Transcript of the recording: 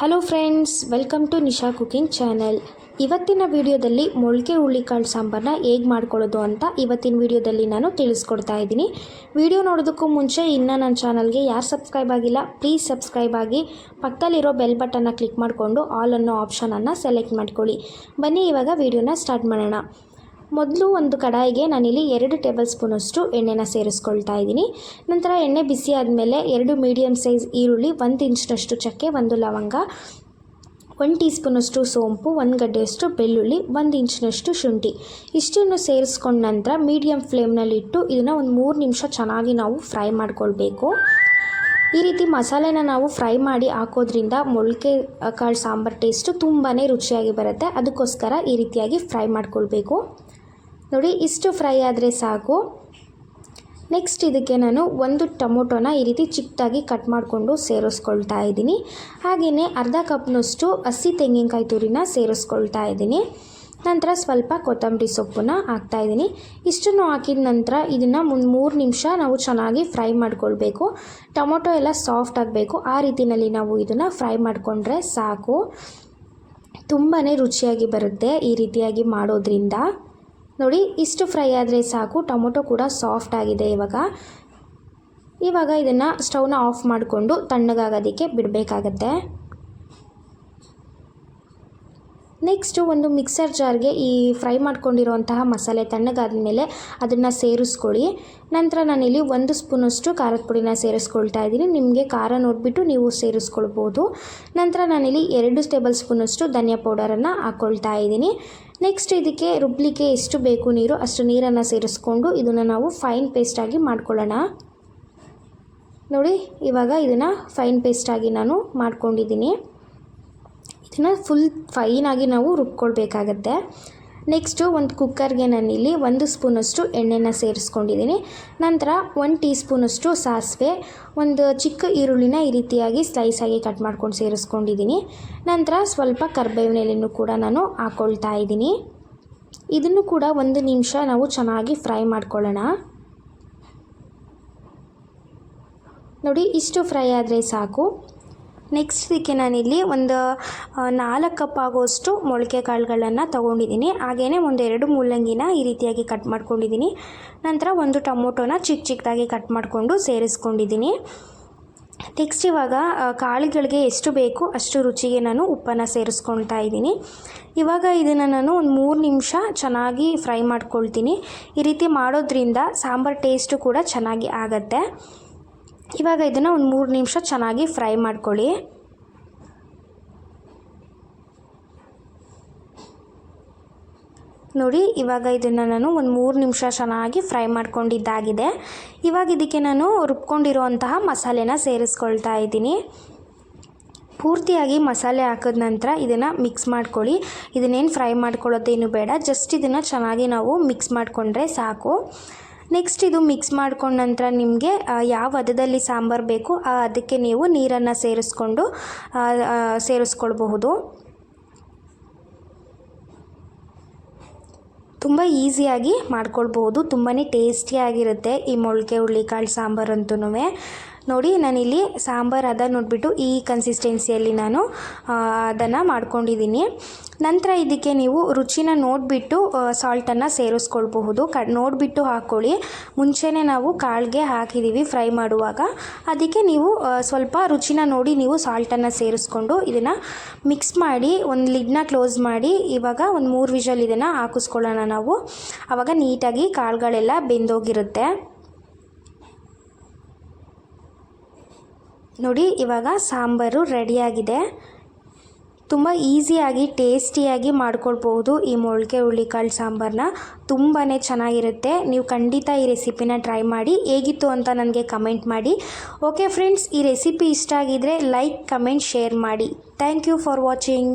Hello friends welcome to Nisha cooking channel ಇವತ್ತಿನ ವಿಡಿಯೋದಲ್ಲಿ ಮೊಳಕೆ ಹುಳಿಕಾಳು ಸಾಂಬಾರನ್ನ ಹೇಗೆ ಮಾಡ್ಕೊಳ್ಳೋದು ಅಂತ ಇವತ್ತಿನ ವಿಡಿಯೋದಲ್ಲಿ ನಾನು ತಿಳಿಸ್ಕೊಡ್ತಾ ಇದ್ದೀನಿ. ವಿಡಿಯೋ ನೋಡೋದಕ್ಕೂ ಮುಂಚೆ ಇನ್ನು ನನ್ನ ಚಾನಲ್ಗೆ ಯಾರು ಸಬ್ಸ್ಕ್ರೈಬ್ ಆಗಿಲ್ಲ ಪ್ಲೀಸ್ ಸಬ್ಸ್ಕ್ರೈಬ್ ಆಗಿ ಪಕ್ಕದಲ್ಲಿರೋ ಬೆಲ್ ಬಟನ್ನ ಕ್ಲಿಕ್ ಮಾಡಿಕೊಂಡು ಆಲ್ ಅನ್ನೋ ಆಪ್ಷನನ್ನು ಸೆಲೆಕ್ಟ್ ಮಾಡ್ಕೊಳ್ಳಿ. ಬನ್ನಿ ಇವಾಗ ವಿಡಿಯೋನ ಸ್ಟಾರ್ಟ್ ಮಾಡೋಣ. ಮೊದಲು ಒಂದು ಕಡಾಯಿಗೆ ನಾನಿಲ್ಲಿ ಎರಡು ಟೇಬಲ್ ಸ್ಪೂನಷ್ಟು ಎಣ್ಣೆನ ಸೇರಿಸ್ಕೊಳ್ತಾ ಇದ್ದೀನಿ. ನಂತರ ಎಣ್ಣೆ ಬಿಸಿ ಆದಮೇಲೆ ಎರಡು ಮೀಡಿಯಮ್ ಸೈಜ್ ಈರುಳ್ಳಿ, ಒಂದು ಇಂಚಿನಷ್ಟು ಚಕ್ಕೆ, ಒಂದು ಲವಂಗ, ಒಂದು ಟೀ ಸ್ಪೂನಷ್ಟು ಸೋಂಪು, ಒಂದು ಗಡ್ಡೆಯಷ್ಟು ಬೆಳ್ಳುಳ್ಳಿ, ಒಂದು ಇಂಚಿನಷ್ಟು ಶುಂಠಿ. ಇಷ್ಟನ್ನು ಸೇರಿಸ್ಕೊಂಡ ನಂತರ ಮೀಡಿಯಮ್ ಫ್ಲೇಮ್ನಲ್ಲಿಟ್ಟು ಇದನ್ನು ಒಂದು ಮೂರು ನಿಮಿಷ ಚೆನ್ನಾಗಿ ನಾವು ಫ್ರೈ ಮಾಡ್ಕೊಳ್ಬೇಕು. ಈ ರೀತಿ ಮಸಾಲೆನ ನಾವು ಫ್ರೈ ಮಾಡಿ ಹಾಕೋದ್ರಿಂದ ಮೊಳಕೆ, ಕಾಳು ಸಾಂಬಾರು ಟೇಸ್ಟು ತುಂಬಾ ರುಚಿಯಾಗಿ ಬರುತ್ತೆ. ಅದಕ್ಕೋಸ್ಕರ ಈ ರೀತಿಯಾಗಿ ಫ್ರೈ ಮಾಡ್ಕೊಳ್ಬೇಕು. ನೋಡಿ, ಇಷ್ಟು ಫ್ರೈ ಆದರೆ ಸಾಕು. ನೆಕ್ಸ್ಟ್ ಇದಕ್ಕೆ ನಾನು ಒಂದು ಟೊಮೊಟೊನ ಈ ರೀತಿ ಚಿಕ್ಕದಾಗಿ ಕಟ್ ಮಾಡಿಕೊಂಡು ಸೇರಿಸ್ಕೊಳ್ತಾ ಇದ್ದೀನಿ. ಹಾಗೆಯೇ ಅರ್ಧ ಕಪ್ನಷ್ಟು ಹಸಿ ತೆಂಗಿನಕಾಯಿ ತುರಿನ ಸೇರಿಸ್ಕೊಳ್ತಾ ಇದ್ದೀನಿ. ನಂತರ ಸ್ವಲ್ಪ ಕೊತ್ತಂಬರಿ ಸೊಪ್ಪನ್ನ ಹಾಕ್ತಾ ಇದ್ದೀನಿ. ಇಷ್ಟನ್ನು ಹಾಕಿದ ನಂತರ ಇದನ್ನು ಒಂದು ಮೂರು ನಿಮಿಷ ನಾವು ಚೆನ್ನಾಗಿ ಫ್ರೈ ಮಾಡ್ಕೊಳ್ಬೇಕು. ಟೊಮೊಟೊ ಎಲ್ಲ ಸಾಫ್ಟ್ ಆಗಬೇಕು. ಆ ರೀತಿಯಲ್ಲಿ ನಾವು ಇದನ್ನು ಫ್ರೈ ಮಾಡಿಕೊಂಡ್ರೆ ಸಾಕು. ತುಂಬಾ ರುಚಿಯಾಗಿ ಬರುತ್ತೆ ಈ ರೀತಿಯಾಗಿ ಮಾಡೋದ್ರಿಂದ. ನೋಡಿ, ಇಷ್ಟು ಫ್ರೈ ಆದರೆ ಸಾಕು. ಟೊಮೊಟೊ ಕೂಡ ಸಾಫ್ಟ್ ಆಗಿದೆ ಇವಾಗ. ಇವಾಗ ಇದನ್ನು ಸ್ಟವ್ನ ಆಫ್ ಮಾಡಿಕೊಂಡು ತಣ್ಣಗಾಗೋದಕ್ಕೆ ಬಿಡಬೇಕಾಗತ್ತೆ. ನೆಕ್ಸ್ಟು ಒಂದು ಮಿಕ್ಸರ್ ಜಾರ್ಗೆ ಈ ಫ್ರೈ ಮಾಡ್ಕೊಂಡಿರುವಂತಹ ಮಸಾಲೆ ತಣ್ಣಗಾದ ಮೇಲೆ ಅದನ್ನು ಸೇರಿಸ್ಕೊಳ್ಳಿ. ನಂತರ ನಾನಿಲ್ಲಿ ಒಂದು ಸ್ಪೂನಷ್ಟು ಖಾರದ ಪುಡಿನ ಸೇರಿಸ್ಕೊಳ್ತಾ ಇದ್ದೀನಿ. ನಿಮಗೆ ಖಾರ ನೋಡಿಬಿಟ್ಟು ನೀವು ಸೇರಿಸ್ಕೊಳ್ಬೋದು. ನಂತರ ನಾನಿಲ್ಲಿ ಎರಡು ಟೇಬಲ್ ಸ್ಪೂನಷ್ಟು ಧನಿಯಾ ಪೌಡರನ್ನು ಹಾಕ್ಕೊಳ್ತಾ ಇದ್ದೀನಿ. ನೆಕ್ಸ್ಟ್ ಇದಕ್ಕೆ ರುಬ್ಲಿಕ್ಕೆ ಎಷ್ಟು ಬೇಕು ನೀರು ಅಷ್ಟು ನೀರನ್ನು ಸೇರಿಸ್ಕೊಂಡು ಇದನ್ನು ನಾವು ಫೈನ್ ಪೇಸ್ಟಾಗಿ ಮಾಡ್ಕೊಳ್ಳೋಣ. ನೋಡಿ, ಇವಾಗ ಇದನ್ನು ಫೈನ್ ಪೇಸ್ಟಾಗಿ ನಾನು ಮಾಡ್ಕೊಂಡಿದ್ದೀನಿ. ಇದನ್ನು ಫುಲ್ ಫೈನಾಗಿ ನಾವು ರುಬ್ಕೊಳ್ಬೇಕಾಗತ್ತೆ. ನೆಕ್ಸ್ಟು ಒಂದು ಕುಕ್ಕರ್ಗೆ ನಾನಿಲ್ಲಿ ಒಂದು ಸ್ಪೂನಷ್ಟು ಎಣ್ಣೆನ ಸೇರಿಸ್ಕೊಂಡಿದ್ದೀನಿ ನಂತರ ಒಂದು ಟೀ ಸ್ಪೂನಷ್ಟು ಸಾಸಿವೆ, ಒಂದು ಚಿಕ್ಕ ಈರುಳ್ಳಿನ ಈ ರೀತಿಯಾಗಿ ಸ್ಲೈಸಾಗಿ ಕಟ್ ಮಾಡ್ಕೊಂಡು ಸೇರಿಸ್ಕೊಂಡಿದ್ದೀನಿ ನಂತರ ಸ್ವಲ್ಪ ಕರ್ಬೇವಿನ ಎಲೆಯನ್ನು ಕೂಡ ನಾನು ಹಾಕ್ಕೊಳ್ತಾ ಇದ್ದೀನಿ ಇದನ್ನು ಕೂಡ ಒಂದು ನಿಮಿಷ ನಾವು ಚೆನ್ನಾಗಿ ಫ್ರೈ ಮಾಡ್ಕೊಳ್ಳೋಣ. ನೋಡಿ, ಇಷ್ಟು ಫ್ರೈ ಆದರೆ ಸಾಕು. ನೆಕ್ಸ್ಟ್ ಇದಕ್ಕೆ ನಾನಿಲ್ಲಿ ಒಂದು ನಾಲ್ಕು ಕಪ್ ಆಗೋಷ್ಟು ಮೊಳಕೆ ಕಾಳುಗಳನ್ನು ತೊಗೊಂಡಿದ್ದೀನಿ. ಹಾಗೆಯೇ ಒಂದು ಎರಡು ಮುಲ್ಲಂಗಿನ ಈ ರೀತಿಯಾಗಿ ಕಟ್ ಮಾಡ್ಕೊಂಡಿದ್ದೀನಿ. ನಂತರ ಒಂದು ಟೊಮೊಟೊನ ಚಿಕ್ಕ ಚಿಕ್ಕದಾಗಿ ಕಟ್ ಮಾಡಿಕೊಂಡು ಸೇರಿಸ್ಕೊಂಡಿದ್ದೀನಿ. ನೆಕ್ಸ್ಟ್ ಇವಾಗ ಕಾಳುಗಳಿಗೆ ಎಷ್ಟು ಬೇಕು ಅಷ್ಟು ರುಚಿಗೆ ನಾನು ಉಪ್ಪನ್ನು ಸೇರಿಸ್ಕೊಳ್ತಾ ಇದ್ದೀನಿ. ಇವಾಗ ಇದನ್ನು ನಾನು ಒಂದು ಮೂರು ನಿಮಿಷ ಚೆನ್ನಾಗಿ ಫ್ರೈ ಮಾಡ್ಕೊಳ್ತೀನಿ. ಈ ರೀತಿ ಮಾಡೋದ್ರಿಂದ ಸಾಂಬಾರು ಟೇಸ್ಟು ಕೂಡ ಚೆನ್ನಾಗಿ ಆಗತ್ತೆ. ಇವಾಗ ಇದನ್ನು ಒಂದು ಮೂರು ನಿಮಿಷ ಚೆನ್ನಾಗಿ ಫ್ರೈ ಮಾಡ್ಕೊಳ್ಳಿ. ನೋಡಿ, ಇವಾಗ ಇದನ್ನು ನಾನು ಒಂದು ಮೂರು ನಿಮಿಷ ಚೆನ್ನಾಗಿ ಫ್ರೈ ಮಾಡ್ಕೊಂಡಿದ್ದಾಗಿದೆ. ಇವಾಗ ಇದಕ್ಕೆ ನಾನು ರುಬ್ಕೊಂಡಿರುವಂತಹ ಮಸಾಲೆನ ಸೇರಿಸ್ಕೊಳ್ತಾ ಇದ್ದೀನಿ. ಪೂರ್ತಿಯಾಗಿ ಮಸಾಲೆ ಹಾಕಿದ ನಂತರ ಇದನ್ನು ಮಿಕ್ಸ್ ಮಾಡ್ಕೊಳ್ಳಿ. ಇದನ್ನೇನು ಫ್ರೈ ಮಾಡ್ಕೊಳ್ಳೋದೇನು ಬೇಡ, ಜಸ್ಟ್ ಇದನ್ನು ಚೆನ್ನಾಗಿ ನಾವು ಮಿಕ್ಸ್ ಮಾಡಿಕೊಂಡ್ರೆ ಸಾಕು. ನೆಕ್ಸ್ಟ್ ಇದು ಮಿಕ್ಸ್ ಮಾಡ್ಕೊಂಡ ನಂತರ ನಿಮಗೆ ಯಾವ ಹದದಲ್ಲಿ ಸಾಂಬಾರು ಬೇಕು, ಆ, ಅದಕ್ಕೆ ನೀವು ನೀರನ್ನು ಸೇರಿಸ್ಕೊಂಡು ಸೇರಿಸ್ಕೊಳ್ಬಹುದು. ತುಂಬ ಈಸಿಯಾಗಿ ಮಾಡ್ಕೊಳ್ಬಹುದು ತುಂಬಾ ಟೇಸ್ಟಿಯಾಗಿರುತ್ತೆ ಈ ಮೊಳಕೆ ಹುಳ್ಳಿಕಾಳು ಸಾಂಬಾರು ಅಂತೂ ನೋಡಿ ನಾನಿಲ್ಲಿ ಸಾಂಬಾರು ಅದ ನೋಡಿಬಿಟ್ಟು ಈ ಕನ್ಸಿಸ್ಟೆನ್ಸಿಯಲ್ಲಿ ನಾನು ಅದನ್ನು ಮಾಡ್ಕೊಂಡಿದ್ದೀನಿ. ನಂತರ ಇದಕ್ಕೆ ನೀವು ರುಚಿನ ನೋಡಿಬಿಟ್ಟು ಸಾಲ್ಟನ್ನು ಸೇರಿಸ್ಕೊಳ್ಬಹುದು. ಕ, ನೋಡಿಬಿಟ್ಟು ಹಾಕ್ಕೊಳ್ಳಿ ಮುಂಚೆನೇ ನಾವು ಕಾಳಿಗೆ ಹಾಕಿದ್ದೀವಿ ಫ್ರೈ ಮಾಡುವಾಗ. ಅದಕ್ಕೆ ನೀವು ಸ್ವಲ್ಪ ರುಚಿನ ನೋಡಿ ನೀವು ಸಾಲ್ಟನ್ನು ಸೇರಿಸ್ಕೊಂಡು ಇದನ್ನು ಮಿಕ್ಸ್ ಮಾಡಿ, ಒಂದು ಲಿಡ್ನ ಕ್ಲೋಸ್ ಮಾಡಿ, ಇವಾಗ ಒಂದು ಮೂರು ವಿಷಲ್ ಇದನ್ನು ಹಾಕಿಸ್ಕೊಳ್ಳೋಣ ನಾವು. ಆವಾಗ ನೀಟಾಗಿ ಕಾಳುಗಳೆಲ್ಲ ಬೆಂದೋಗಿರುತ್ತೆ. ನೋಡಿ, ಇವಾಗ ಸಾಂಬಾರು ರೆಡಿಯಾಗಿದೆ. ತುಂಬ ಈಸಿಯಾಗಿ, ಟೇಸ್ಟಿಯಾಗಿ ಮಾಡ್ಕೊಳ್ಬೋದು ಈ ಮೊಳಕೆ ಹುಳ್ಳಿಕಾಳು ಸಾಂಬಾರನ್ನ ತುಂಬಾ ಚೆನ್ನಾಗಿರುತ್ತೆ. ನೀವು ಖಂಡಿತ ಈ ರೆಸಿಪಿನ ಟ್ರೈ ಮಾಡಿ. ಹೇಗಿತ್ತು ಅಂತ ನನಗೆ ಕಮೆಂಟ್ ಮಾಡಿ. ಓಕೆ ಫ್ರೆಂಡ್ಸ್, ಈ ರೆಸಿಪಿ ಇಷ್ಟ ಆಗಿದ್ದರೆ ಲೈಕ್, ಕಮೆಂಟ್, ಶೇರ್ ಮಾಡಿ. Thank you for watching.